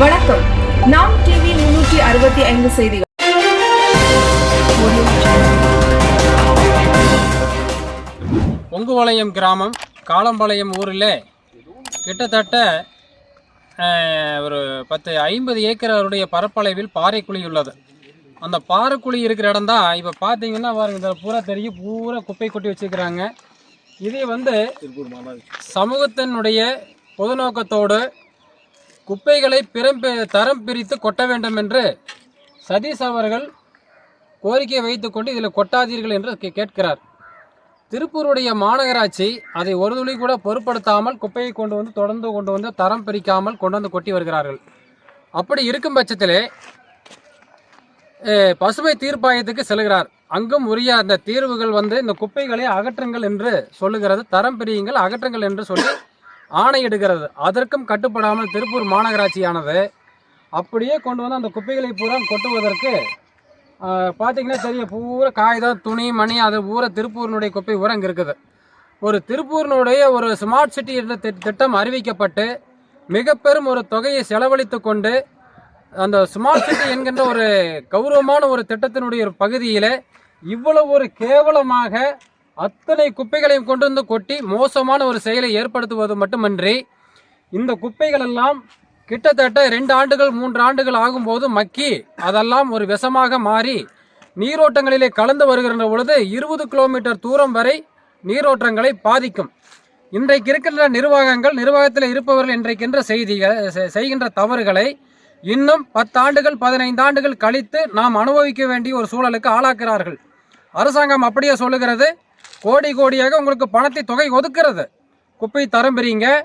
வணக்கம். நாம் டிவி முன்னூற்றி அறுபத்தி ஐந்து செய்திகள். பொங்குவளையம் கிராமம் காலம்பாளையம் ஊரில் கிட்டத்தட்ட ஒரு பத்து ஐம்பது ஏக்கருடைய பரப்பளவில் பாறைக்குழி உள்ளது. அந்த பாறைக்குழி இருக்கிற இடம் தான் இப்போ பார்த்தீங்கன்னா பாருங்க இதில் பூரா தெரியும் பூரா குப்பை கொட்டி வச்சுருக்கிறாங்க. இதே வந்து சமூகத்தினுடைய பொது நோக்கத்தோடு குப்பைகளை பிறம் தரம் பிரித்து கொட்ட வேண்டும் என்று சதீஷ் அவர்கள் கோரிக்கை வைத்துக்கொண்டு இதில் கொட்டாதீர்கள் என்று கே- கேட்கிறார். திருப்பூருடைய மாநகராட்சி அதை ஒரு துளி கூட பொருட்படுத்தாமல் குப்பையை கொண்டு வந்து தொடர்ந்து கொண்டு வந்து தரம் பிரிக்காமல் கொண்டு வந்து கொட்டி வருகிறார்கள். அப்படி இருக்கும் பட்சத்திலே பசுமை தீர்ப்பாயத்துக்கு செல்கிறார். அங்கும் உரிய அந்த தீர்வுகள் வந்து இந்த குப்பைகளை அகற்றுங்கள் என்று சொல்லுகிறது. தரம் பிரியுங்கள் அகற்றுங்கள் என்று சொல்லி ஆணையிடுகிறது அதற்கும் கட்டுப்படாமல் திருப்பூர் மாநகராட்சியானது அப்படியே கொண்டு வந்து அந்த குப்பைகளை பூரா கொட்டுவதற்கு பார்த்தீங்கன்னா தெரிய பூரா காகிதம் துணி மணி அது பூரா திருப்பூரினுடைய குப்பை பூரா இங்கே இருக்குது. ஒரு திருப்பூரினுடைய ஒரு ஸ்மார்ட் சிட்டி என்ற திட்டம் அறிவிக்கப்பட்டு மிக பெரும் ஒரு தொகையை செலவழித்து கொண்டு அந்த ஸ்மார்ட் சிட்டி என்கின்ற ஒரு கௌரவமான ஒரு திட்டத்தினுடைய ஒரு பகுதியில் இவ்வளவு ஒரு கேவலமாக அத்தனை குப்பைகளையும் கொண்டு வந்து கொட்டி மோசமான ஒரு செயலை ஏற்படுத்துவது மட்டுமன்றி இந்த குப்பைகள் எல்லாம் கிட்டத்தட்ட ரெண்டு ஆண்டுகள் மூன்று ஆண்டுகள் ஆகும்போது மக்கி அதெல்லாம் ஒரு விஷமாக மாறி நீரோட்டங்களிலே கலந்து வருகின்ற பொழுது இருபது கிலோமீட்டர் தூரம் வரை நீரோட்டங்களை பாதிக்கும். இன்றைக்கு இருக்கின்ற நிர்வாகங்கள் நிர்வாகத்தில் இருப்பவர்கள் இன்றைக்கின்ற செய்திகள் செய்கின்ற தவறுகளை இன்னும் பத்தாண்டுகள் பதினைந்து ஆண்டுகள் கழித்து நாம் அனுபவிக்க வேண்டிய ஒரு சூழலுக்கு ஆளாக்கிறார்கள் அரசாங்கம் அப்படியே சொல்லுகிறது கோடி கோடியாக உங்களுக்கு பணத்தை தொகை ஒதுக்கிறது. குப்பை தரம் பிரிங்க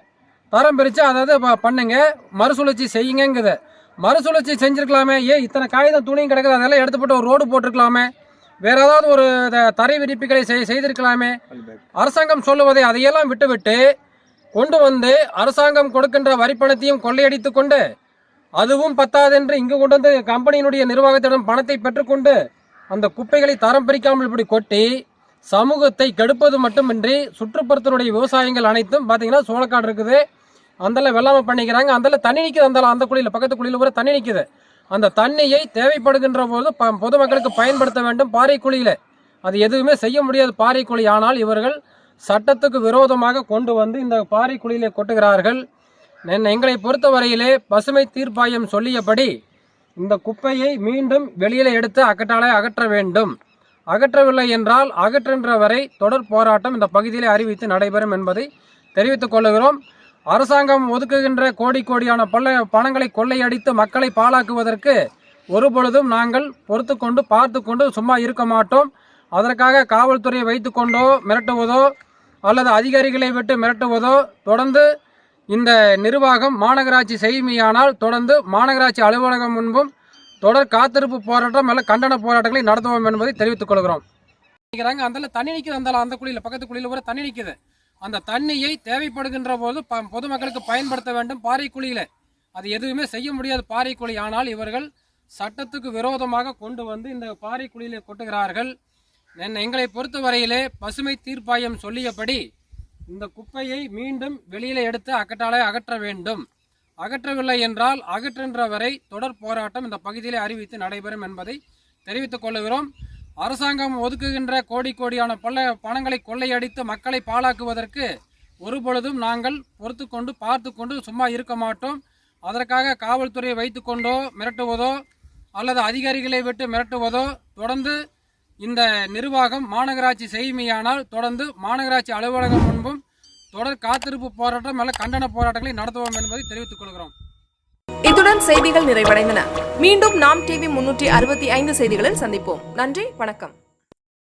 தரம் பிரித்து அதாவது ப- பண்ணுங்க. மறுசுழற்சி செய்யுங்கிறது மறுசுழற்சி செஞ்சுருக்கலாமே. ஏன் இத்தனை காகிதம் துணியும் கிடக்குது. அதெல்லாம் எடுத்து போட்டு ஒரு ரோடு போட்டிருக்கலாமே. வேற ஏதாவது ஒரு த- தரை விரிப்புகளை செய் செய்திருக்கலாமே. அரசாங்கம் சொல்லுவதை அதையெல்லாம் விட்டுவிட்டு கொண்டு வந்து அரசாங்கம் கொடுக்கின்ற வரிப்பணத்தையும் கொள்ளையடித்து கொண்டு அதுவும் பத்தாதென்று இங்கு கொண்டு வந்து கம்பெனியினுடைய நிர்வாகத்திடம் பணத்தை பெற்றுக்கொண்டு அந்த குப்பைகளை தரம் பிரிக்காமல் இப்படி கொட்டி சமூகத்தை கெடுப்பது மட்டுமின்றி சுற்றுப்புறத்தினுடைய விவசாயங்கள் அனைத்தும் பார்த்தீங்கன்னா சோளக்காடு இருக்குது. அந்தல வெள்ளாமை பண்ணிக்கிறாங்க. அந்தல தண்ணி நிற்குது அந்தல அந்த குழியில் பக்கத்து குழியில் ஒரு தண்ணி நிற்குது அந்த தண்ணியை தேவைப்படுகின்ற போது ப- பொதுமக்களுக்கு பயன்படுத்த வேண்டும் பாறை குழியில். அது எதுவுமே செய்ய முடியாது பாறை குழி. ஆனால் இவர்கள் சட்டத்துக்கு விரோதமாக கொண்டு வந்து இந்த பாறை குழியிலே கொட்டுகிறார்கள். என்ன எங்களை பொறுத்தவரையிலே பசுமை தீர்ப்பாயம் சொல்லியபடி இந்த குப்பையை மீண்டும் வெளியில் எடுத்து அகற்றாலே அகற்ற வேண்டும். அகற்றவில்லை என்றால் அகற்றுகின்ற வரை தொடர் போராட்டம் இந்த பகுதியிலே அறிவித்து நடைபெறும் என்பதை தெரிவித்துக் கொள்கிறோம் அரசாங்கம் ஒதுக்குகின்ற கோடி கோடியான பல்ல பணங்களை கொள்ளையடித்து மக்களை பாழாக்குவதற்கு ஒருபொழுதும் நாங்கள் பொறுத்து கொண்டு பார்த்து கொண்டு சும்மா இருக்க மாட்டோம். அதற்காக காவல்துறையை வைத்துக்கொண்டோ மிரட்டுவதோ அல்லது அதிகாரிகளை விட்டு மிரட்டுவதோ தொடர்ந்து இந்த நிர்வாகம் மாநகராட்சி செய்யுமையானால் தொடர்ந்து மாநகராட்சி அலுவலகம் முன்பும் தொடர் காத்திருப்பு போராட்டம் அல்ல கண்டன போராட்டங்களை நடத்துவோம் என்பதை தெரிவித்துக் கொள்கிறோம். நிற்கிறாங்க அந்த தண்ணி நிற்குது அந்த அந்த குழியில் பக்கத்து குழியில் ஒரு தண்ணி நிற்குது அந்த தண்ணியை தேவைப்படுகின்ற போது ப- பொதுமக்களுக்கு பயன்படுத்த வேண்டும் பாறை குழியில். அது எதுவுமே செய்ய முடியாது பாறை குழி. ஆனால் இவர்கள் சட்டத்துக்கு விரோதமாக கொண்டு வந்து இந்த பாறை குழியிலே கொட்டுகிறார்கள். என்- எங்களை பொறுத்தவரையிலே பசுமை தீர்ப்பாயம் சொல்லியபடி இந்த குப்பையை மீண்டும் வெளியில எடுத்து அகற்றாலே அகற்ற வேண்டும். அகற்றவில்லை என்றால் அகற்றுகின்ற வரை தொடர் போராட்டம் இந்த பகுதியிலே அறிவித்து நடைபெறும் என்பதை தெரிவித்துக் கொள்ளுகிறோம் அரசாங்கம் ஒதுக்குகின்ற கோடி கோடியான பல பணங்களை கொள்ளையடித்து மக்களை பாழாக்குவதற்கு ஒருபொழுதும் நாங்கள் பொறுத்து கொண்டு பார்த்து கொண்டு சும்மா இருக்க மாட்டோம். அதற்காக காவல்துறையை வைத்துக்கொண்டோ மிரட்டுவதோ அல்லது அதிகாரிகளை விட்டு மிரட்டுவதோ தொடர்ந்து இந்த நிர்வாகம் மாநகராட்சி செய்யுமையானால் தொடர்ந்து மாநகராட்சி அலுவலகம் முன்பும் தொடர் காத்திருப்பு போராட்டம் மேல கண்டன போராட்டங்களை நடத்துவோம் என்பதை தெரிவித்துக் கொள்கிறோம். இத்துடன் செய்திகள் நிறைவடைந்தன. மீண்டும் நாம் டிவி முன்னூற்றி அறுபத்தி ஐந்து செய்திகளில் சந்திப்போம். நன்றி வணக்கம்.